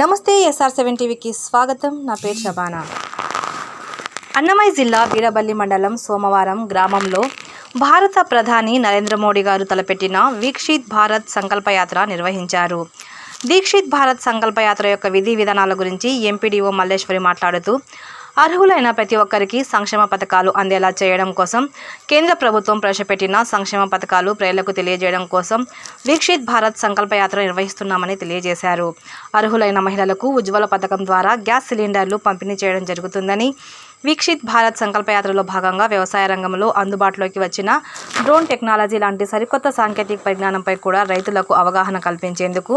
నమస్తే SR seven టీవీకి స్వాగతం. నా పేరు షబానా అన్నమయ్య జిల్లా వీరబల్లి మండలం సోమవారం గ్రామంలో భారత ప్రధాని నరేంద్ర మోడీ గారు తలపెట్టిన వీక్షిత్ భారత్ సంకల్పయాత్ర నిర్వహించారు. దీక్షిత్ భారత్ సంకల్పయాత్ర యొక్క విధి విధానాల గురించి ఎంపీడీఓ మల్లేశ్వరి మాట్లాడుతూ అర్హులైన ప్రతి ఒక్కరికి సంక్షేమ పథకాలు అందేలా చేయడం కోసం కేంద్ర ప్రభుత్వం ప్రవేశపెట్టిన సంక్షేమ పథకాలు ప్రజలకు తెలియజేయడం కోసం వీక్షిత్ భారత్ సంకల్పయాత్ర నిర్వహిస్తున్నామని తెలియజేశారు. అర్హులైన మహిళలకు ఉజ్వల పథకం ద్వారా గ్యాస్ సిలిండర్లు పంపిణీ చేయడం జరుగుతుందని వీక్షిత్ భారత్ సంకల్పయాత్రలో భాగంగా వ్యవసాయ రంగంలో అందుబాటులోకి వచ్చిన డ్రోన్ టెక్నాలజీ లాంటి సరికొత్త సాంకేతిక పరిజ్ఞానంపై కూడా రైతులకు అవగాహన కల్పించేందుకు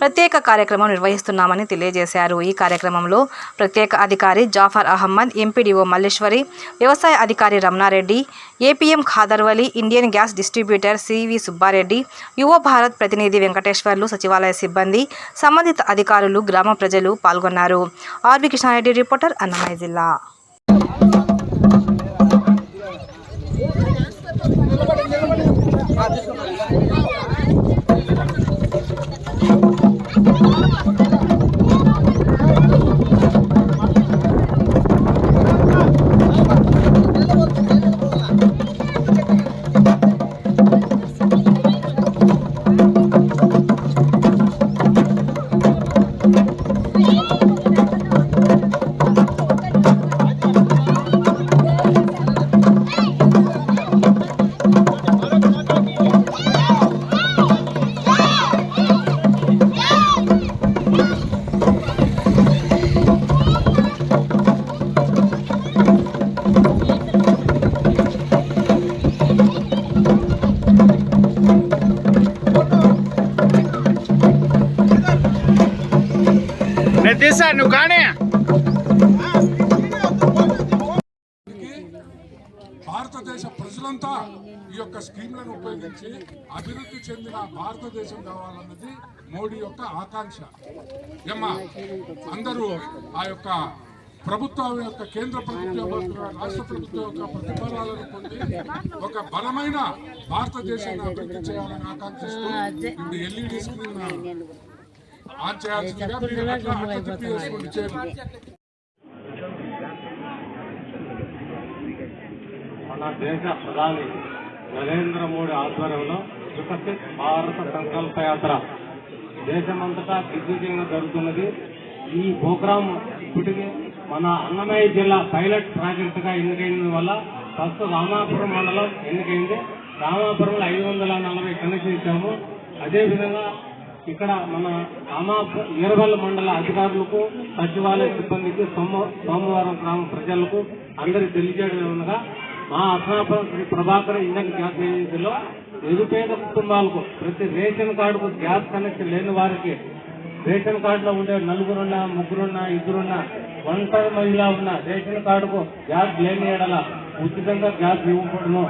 ప్రత్యేక కార్యక్రమం నిర్వహిస్తున్నామని తెలియజేశారు. ఈ కార్యక్రమంలో ప్రత్యేక అధికారి జాఫర్ అహ్మద్ ఎంపీడీఓ మల్లేశ్వరి వ్యవసాయ అధికారి Ramana Reddy APM Khadarvali Indian gas distributor CV Subba Reddy Yuva Bharat ప్రతినిధి వెంకటేశ్వర్లు సచివాలయ సిబ్బంది సంబంధిత అధికారులు గ్రామ ప్రజలు పాల్గొన్నారు. ఆర్వి కిషారెడ్డి రిపోర్టర్ అన్నమయ్య జిల్లా. నేను తీసాను నువ్వు కానీ భారతదేశ ప్రజలంతా ఈ యొక్క స్కీమ్లను ఉపయోగించి అభివృద్ధి చెందిన భారతదేశం కావాలన్నది మోడీ యొక్క ఆకాంక్ష. ఏమ్మా అందరూ ఆ యొక్క ప్రభుత్వం యొక్క కేంద్ర ప్రభుత్వం యొక్క రాష్ట్ర ప్రభుత్వం యొక్క ప్రతిఫలాలను పొంది ఒక బలమైన భారతదేశాన్ని అభివృద్ధి చేయాలని ఆకాంక్షిస్తూ ఇప్పుడు ఎల్ఈడి స్క్రీన్ ఆన్ చేయాల్సిందిగా మీరు అట్లా అట్లా తిప్పి వేసుకోండి చేయండి మన దేశ ప్రధాని నరేంద్ర మోడీ ఆధ్వర్యంలో వికసిత్ భారత సంకల్ప యాత్ర. దేశమంతటా దిగ్విజయంగా జరుగుతున్నది. ఈ ప్రోగ్రాం ఇప్పటికీ మన అన్నమయ్య జిల్లా పైలట్ ప్రాజెక్ట్గా ఎన్నికైన వల్ల ఫస్ట్ రామాపురం మండలం ఎన్నికైంది. రామాపురంలో ఐదు వందల నలభై కనెక్షన్ ఇచ్చాము అదేవిధంగా ఇక్కడ మన రామాపురం ఈరవల్ల మండల అధికారులకు సచివాలయ సిబ్బందికి సోమ సోమవారం గ్రామ ప్రజలకు అందరికి తెలియజేయడం ఉండగా మా అసనాపురం శ్రీ ప్రభాకర్ ఇండియన్ గ్యాస్ ఏజెన్సీలో నిరుపేద కుటుంబాలకు ప్రతి రేషన్ కార్డుకు గ్యాస్ కనెక్షన్ లేని వారికి రేషన్ కార్డులో ఉండే నలుగురున్నా ముగ్గురున్నా ఇద్దరున్నా ఒంటరి మహిళ ఉన్న రేషన్ కార్డుకు గ్యాస్ లేని ఎడల ఉచితంగా గ్యాస్ ఇవ్వబడును.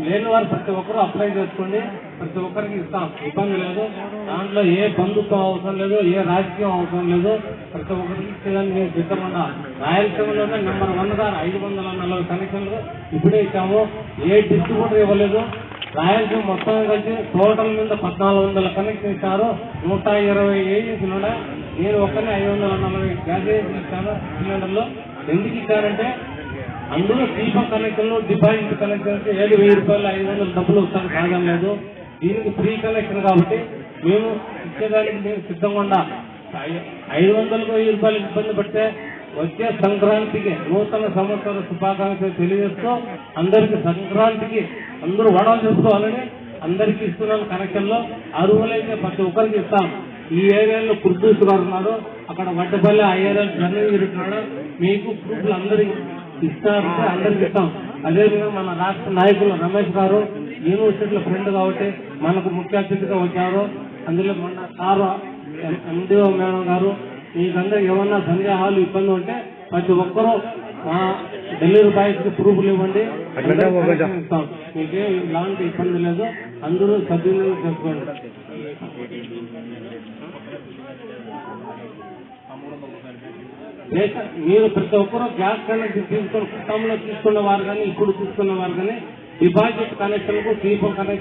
లేని వారు ప్రతి ఒక్కరూ అప్లై చేసుకోండి. ప్రతి ఒక్కరికి ఇస్తాం. ఇబ్బంది లేదు. దాంట్లో ఏ బంధుత్వం అవసరం లేదు ఏ రాజకీయం అవసరం లేదు. ప్రతి ఒక్కరికి ఇచ్చేదాన్ని మేము సిద్ధమన్నా రాయలసీమలోనే నెంబర్ వన్గా ఐదు వందల నలభై కనెక్షన్లు ఇప్పుడే ఇచ్చాము. ఏ డిస్ట్రిబ్యూటర్ ఇవ్వలేదు. రాయలసీమ మొత్తం కలిసి టోటల్ మీద పద్నాలుగు వందల కనెక్షన్ ఇచ్చారు. నూట ఇరవై ఏజెన్సీలు నేను ఒక్కనే ఐదు వందల నలభై గ్యాస్ ఏజెన్సీ ఇచ్చాను. సిలిండర్లు ఎందుకు ఇచ్చారంటే అందులో దీపం కనెక్షన్లు డిపాజిట్ కనెక్షన్స్ ఏడు వెయ్యి రూపాయలు ఐదు వందలు డబ్బులు వస్తాను కాదం లేదు దీనికి ఫ్రీ కనెక్షన్ కాబట్టి మేము ఇచ్చేదానికి మేము సిద్ధంగా ఉండా ఐదు వందలకు వెయ్యి రూపాయలు ఇబ్బంది పడితే వచ్చే సంక్రాంతికి నూతన సంవత్సర శుభాకాంక్షలు తెలియజేస్తూ అందరికి సంక్రాంతికి అందరూ వడలు చేసుకోవాలని అందరికి ఇస్తున్నాను కనెక్షన్లో అరువులైతే ప్రతి ఒక్కరికి ఇస్తాం ఈ ఏరియాలో కుర్దూస్ గారు ఉన్నారు అక్కడ వడ్డపల్లి ఆ ఏరియాలో జర్నల్ తిరుగుతున్నాడు మీకు ప్రూఫ్లు అందరికి ఇస్తారంటే అందరికి ఇస్తాం. అదేవిధంగా మన రాష్ట్ర నాయకులు రమేష్ గారు యూనివర్సిటీలో ఫ్రెండ్ కాబట్టి మనకు ముఖ్య అతిథిగా వచ్చారు. అందులో మన సారు ఎండిఓ మేడం గారు మీకందరూ ఏమన్నా సందేహాలు ఇబ్బంది ఉంటే ప్రతి ఒక్కరూ మా డెలివరీ బాయ్స్కి ప్రూఫ్లు ఇవ్వండి. మీకేం ఇలాంటి ఇబ్బంది లేదు. అందరూ సద్వినియోగం చేసుకోండి. దేశ మీరు ప్రతి ఒక్కరూ గ్యాస్ కనెక్షన్ తీసుకొని కుటుంబంలో తీసుకున్న వారు కానీ ఇప్పుడు తీసుకున్న వారు కానీ డిపాజిట్ కనెక్షన్కు దీపం కనెక్షన్